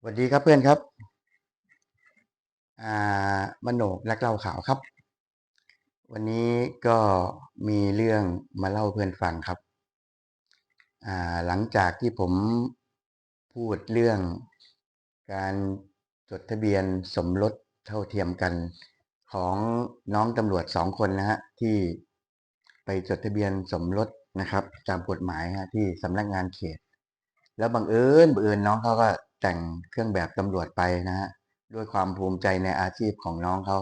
สวัสดีครับเพื่อนครับ อ่ามโนกนักเล่าข่าวครับ วันนี้ก็มีเรื่องมาเล่าเพื่อนฟังครับ อ่าหลังจากที่ผมพูดเรื่องการจดทะเบียนสมรสเท่าเทียมกันของน้องตำรวจสองคนนะฮะที่ไปจดทะเบียนสมรสนะครับตามกฎหมายฮะที่สำนักงานเขต แล้วบังเอิญบังเอิญน้องเขาก็ แต่งเครื่องแบบตำรวจไปนะฮะด้วยความภูมิใจในอาชีพของน้องเขา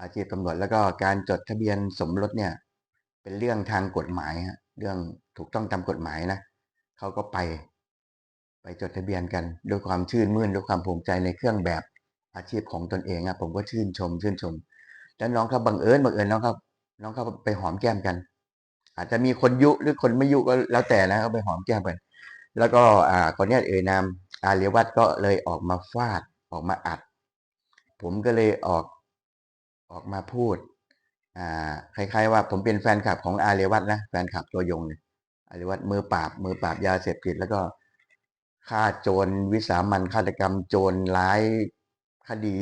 อาชีพตำรวจแล้วก็การจดทะเบียนสมรสเนี่ย เป็นเรื่องทางกฎหมายฮะเรื่องถูกต้องตามกฎหมายนะเขาก็ไป ไปจดทะเบียนกัน ด้วยความชื่นมื่นด้วยความภูมิใจในเครื่องแบบอาชีพของตนเองอะผมก็ชื่นชม ชื่นชม แล้วน้องเขาบังเอิญบังเอิญน้องเขาน้องเขาไปหอมแก้มกัน อาจจะมีคนยุหรือคนไม่ยุก็แล้วแต่นะเขาไปหอมแก้มกัน แล้วก็อ่าคนนี้เอ่ยนาม อาเรียวัตก็เลยออกมาฟาดออกมาอัด ผมก็เลยออกออกมาพูดอ่าคล้ายๆว่าผมเป็นแฟนคลับของอาเรียวัตนะแฟนคลับตัวยงเนี่ยอาเรียวัตมือปราบมือปราบยาเสพติดแล้วก็ฆ่าโจรวิสามันฆาตกรรมโจรร้ายคดี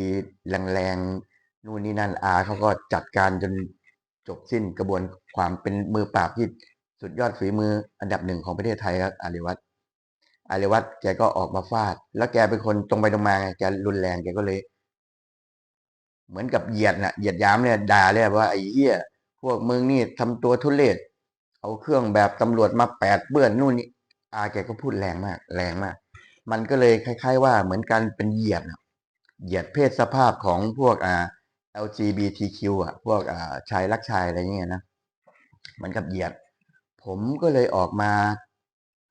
แรงๆนู่นนี่นั่นอาเขาก็จัดการจนจบสิ้นกระบวนความเป็นมือปราบที่สุดยอดฝีมืออันดับหนึ่งของประเทศไทยครับอาเรวัต อาเรวัตแกก็ออกมาฟาด แล้วแกเป็นคนตรงไปตรงมาไงแกรุนแรงแกก็เลย เหมือนกับเหยียดน่ะเหยียดยามเนี่ยด่าเลยว่าไอ้เหี้ยพวกมึงนี่ทำตัวทุเรศเอาเครื่องแบบตำรวจมาแปดเปื้อนนู่นนี่อาแกก็พูดแรงมาก แรงมาก มันก็เลยคล้าย ๆ ว่าเหมือนกันเป็นเหยียดนะเหยียดเพศสภาพของพวกอ่า LGBTQ อะ พวกอ่าชายรักชายอะไรเงี้ยนะเหมือนกับเหยียด ผมก็เลยออกมา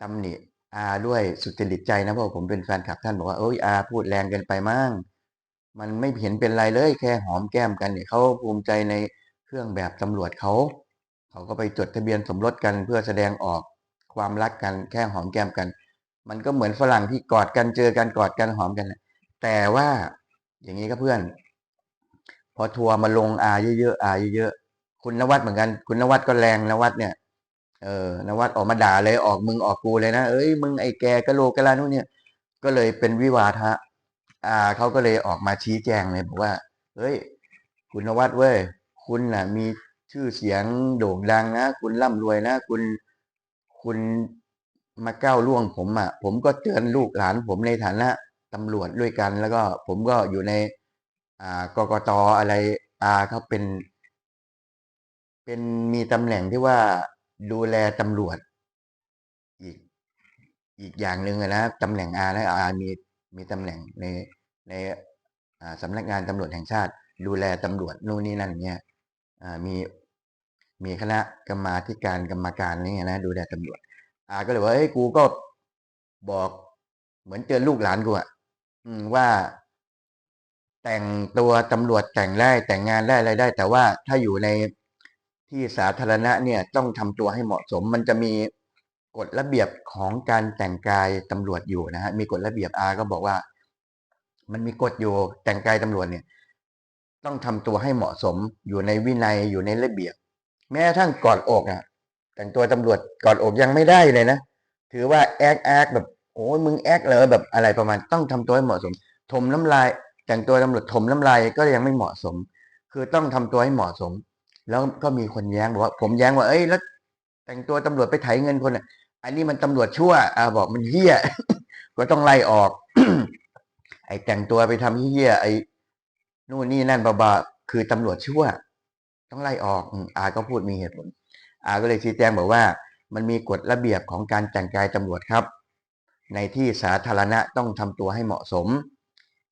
ตำหนิ อาด้วยสุจริตใจนะเพราะผมเป็นแฟนคลับท่านบอกว่าเอ้ยอาพูดแรงเกินไปมั้งมันไม่เห็นเป็นไรเลยแค่หอมแก้มกันเนี่ยเขาภูมิใจในเครื่องแบบตำรวจเขาเขาก็ไปจดทะเบียนสมรสกันเพื่อแสดงออกความรักกันแค่หอมแก้มกัน มันก็เหมือนฝรั่งที่กอดกันเจอกันกอดกันหอมกันแต่ว่าอย่างนี้ก็เพื่อน พอทัวร์มาลงอาเยอะๆอาเยอะๆคุณนวัดเหมือนกัน คุณนวัดก็แรงนวัดเนี่ย เออนวัดออกมาด่าเลยออกมึงออกกูเลยนะเอ้ยมึงไอ้แกกะโลกะลานู่นเนี่ย ก็เลยเป็นวิวาทะ อ่าเขาก็เลยออกมาชี้แจงเลยบอกว่า เฮ้ย คุณนวัดเว้ยคุณน่ะ มีชื่อเสียงโด่งดังนะคุณร่ำรวยนะคุณคุณมาก้าวล่วงผมอะ ผมก็เตือนลูกหลานผมในฐานะตำรวจด้วยกัน แล้วก็ผมก็อยู่ใน อ่ากกตอะไรอาเขาเป็น เป็นมีตำแหน่งที่ว่า ดูแลตำรวจ อีกอีกอย่างหนึ่งนะตำแหน่งอานะอามีมีตำแหน่งในในสำนักงานตำรวจแห่งชาติ ดูแลตำรวจนู่นนี่นั่นเนี่ยมีมีคณะกรรมาการกรรมการอะไรเงี้ยนะดูแลตำรวจ อาก็เลยว่าเฮ้ยกูก็บอกเหมือนเตือนลูกหลานกูอะว่าแต่งตัวตำรวจแต่งได้แต่งงานได้อะไรได้ แต่ว่าถ้าอยู่ใน ที่สาธารณะเนี่ยต้องทำตัวให้เหมาะสม มันจะมีกฎระเบียบของการแต่งกายตำรวจอยู่นะฮะมีกฎระเบียบอาก็บอกว่า มันมีกฎอยู่แต่งกายตำรวจเนี่ย ต้องทำตัวให้เหมาะสมอยู่ในวินัยอยู่ในระเบียบ แม้กระทั่งกอดอกอะ แต่งตัวตำรวจกอดอกยังไม่ได้เลยนะถือว่าแอกแอกแบบโอ้ยมึงแอกเลยแบบอะไรประมาณต้องทำตัวให้เหมาะสม ถมน้ำลาย แต่งตัวตำรวจถมน้ำลายก็ยังไม่เหมาะสม คือต้องทำตัวให้เหมาะสม แล้วก็มีคนแย้งบอกว่า ผมแย้งว่าเอ้ยแล้ว แต่งตัวตำรวจไปไถเงินคนอะ อันนี้มันตำรวจชั่วอ่าบอกมันเหี้ยก็ต้องไล่ออก ไอ้แต่งตัวไปทำเหี้ยไอ้นู่นนี่นั่นบาบาคือตำรวจชั่ว ต้องไล่ออกอาก็พูดมีเหตุผลอาก็เลยชี้แจงบอกว่า มันมีกฎระเบียบของการแต่งกายตำรวจครับ ในที่สาธารณะต้องทำตัวให้เหมาะสม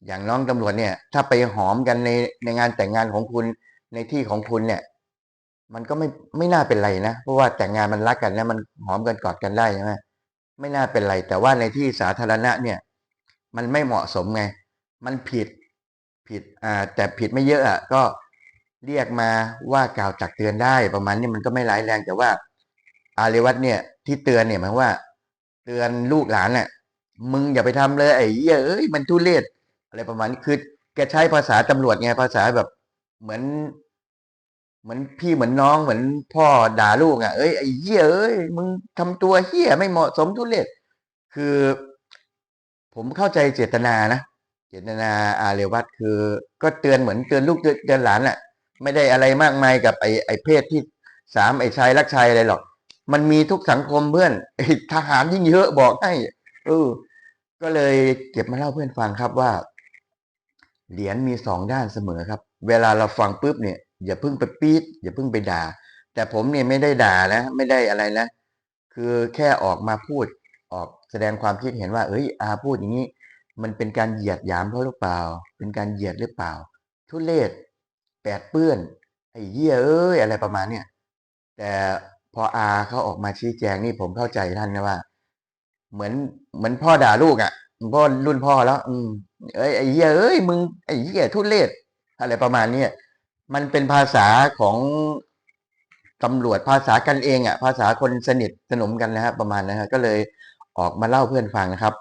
อย่างน้องตำรวจเนี่ย ถ้าไปหอมกันในในงานแต่งงานของคุณในที่ของคุณเนี่ย มันก็ไม่ไม่น่าเป็นไรนะเพราะว่าแต่งงานมันรักกันนะมันหอมกันกอดกันได้ใช่ไหมไม่น่าเป็นไร แต่ว่าในที่สาธารณะเนี่ย มันไม่เหมาะสมไง มันผิดผิดอ่าแต่ผิดไม่เยอะอะก็เรียกมาว่ากล่าวตักเตือนได้ประมาณนี้มันก็ไม่ร้ายแรงแต่ว่า อาเรวัตเนี่ย ที่เตือนเนี่ยหมายว่า เตือนลูกหลานเนี่ยมึงอย่าไปทำเลยไอ้เยเอ้ยมันทุเรศอะไรประมาณนี้คือแกใช้ภาษาตำรวจไงภาษาแบบเหมือน เหมือนพี่เหมือนน้องเหมือนพ่อด่าลูกอะเอ้ยไอ้เหี้ยเอ้ยมึงทำตัวเหี้ยไม่เหมาะสมทุเรศคือ ผมเข้าใจเจตนานะเจตนาอาเรวัตคือ ก็เตือนเหมือนเตือนลูกเตือนเตือนหลานแหละไม่ได้อะไรมากมายกับไอ้ไอ้เพศที่สามไอ้ชายรักชายอะไรหรอก มันมีทุกสังคมเพื่อนไอ้ทหารยิ่งเยอะบอกให้เออก็เลยเก็บมาเล่าเพื่อนฟังครับว่า เหรียญมีสองด้านเสมอครับ เวลาเราฟังปุ๊บเนี่ย อย่าเพิ่งไปปี๊ดอย่าเพิ่งไปด่า แต่ผมเนี่ยไม่ได้ด่านะไม่ได้อะไรนะ คือแค่ออกมาพูดออกแสดงความคิดเห็นว่า เอ้ยอาพูดอย่างนี้ มันเป็นการเหยียดหยามเขาหรือเปล่า เป็นการเหยียดหรือเปล่า ทุเลศแปดเปื้อนไอ้เหี้ยเอ้ยอะไรประมาณเนี่ยแต่พออาเขาออกมาชี้แจงนี่ผมเข้าใจท่านนะว่า เหมือนเหมือนพ่อด่าลูกอะ่ะพ่อรุ่นพ่อแล้ว อืมเอ้ยไอ้เหี้ยเอ้ยมึงไอ้เหี้ยทุเรศอะไรประมาณเนี้ย มันเป็นภาษาของตำรวจภาษากันเองอะ่ะ ภาษาคนสนิทสนมกันนะฮะประมาณนะฮะก็เลยออกมาเล่าเพื่อนฟังนะครับ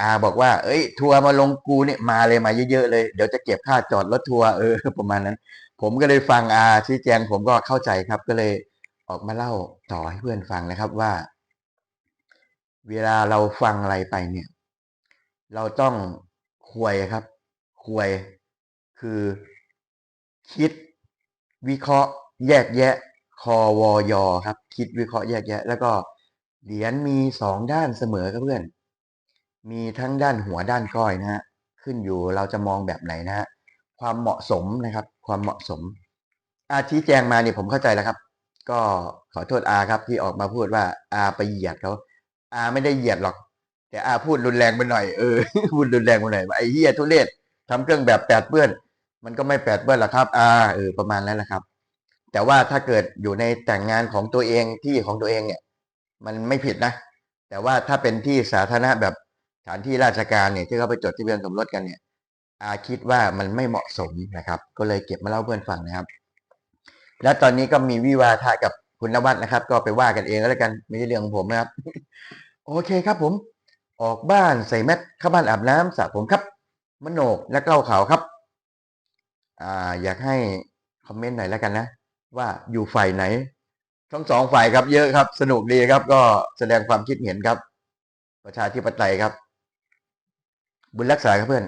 อาบอกว่า เอ้ย ทัวร์มาลงกูเนี่ยมาเลยมาเยอะๆเลย เดี๋ยวจะเก็บค่าจอดรถทัวร์เออประมาณนั้น ผมก็เลยฟังอาชี้แจงผมก็เข้าใจครับ ก็เลยออกมาเล่าต่อให้เพื่อนฟังนะครับว่า เวลาเราฟังอะไรไปเนี่ย เราต้องควยครับควยคือ คิดวิเคราะห์แยกแยะคอวอยอครับ คิดวิเคราะห์แยกแยะ แล้วก็เหรียญมีสองด้านเสมอครับเพื่อน มีทั้งด้านหัวด้านก้อยนะฮะขึ้นอยู่เราจะมองแบบไหนนะฮะความเหมาะสมนะครับ ความเหมาะสม อาชี้แจงมาเนี่ยผมเข้าใจแล้วครับ ก็ขอโทษอาครับที่ออกมาพูดว่าอาไปเหยียดเขาอาไม่ได้เหยียดหรอก แต่อาพูดรุนแรงไปหน่อยเออพูดรุนแรงไปหน่อยว่าไอ้เหี้ยทุเรศทำเครื่องแบบแปดเปื้อน มันก็ไม่แปดเปื้อนหรอกครับอาเออประมาณนั้นแหละครับ แต่ว่าถ้าเกิดอยู่ในแต่งงานของตัวเองที่ของตัวเองเนี่ย มันไม่ผิดนะ แต่ว่าถ้าเป็นที่สาธารณะแบบสถานที่ราชการเนี่ยที่เขาไปจดทะเบียนสมรสกันเนี่ย อาคิดว่ามันไม่เหมาะสมนะครับ ก็เลยเก็บมาเล่าเพื่อนฟังนะครับ แล้วตอนนี้ก็มีวิวาทะกับคุณนวัดนะครับ ก็ไปว่ากันเองแล้วกันไม่ใช่เรื่องของผมนะครับ โอเคครับผม ออกบ้านใส่แมสเข้าบ้านอาบน้ำสระผมครับมโนกและเกล้าขาวครับ อ่าอยากให้คอมเมนต์หน่อยแล้วกันนะ ว่าอยู่ฝ่ายไหน ทั้งสองฝ่ายครับเยอะครับ สนุกดีครับ ก็แสดงความคิดเห็นครับ ประชาธิปไตยครับ บุญรักษาครับเพื่อน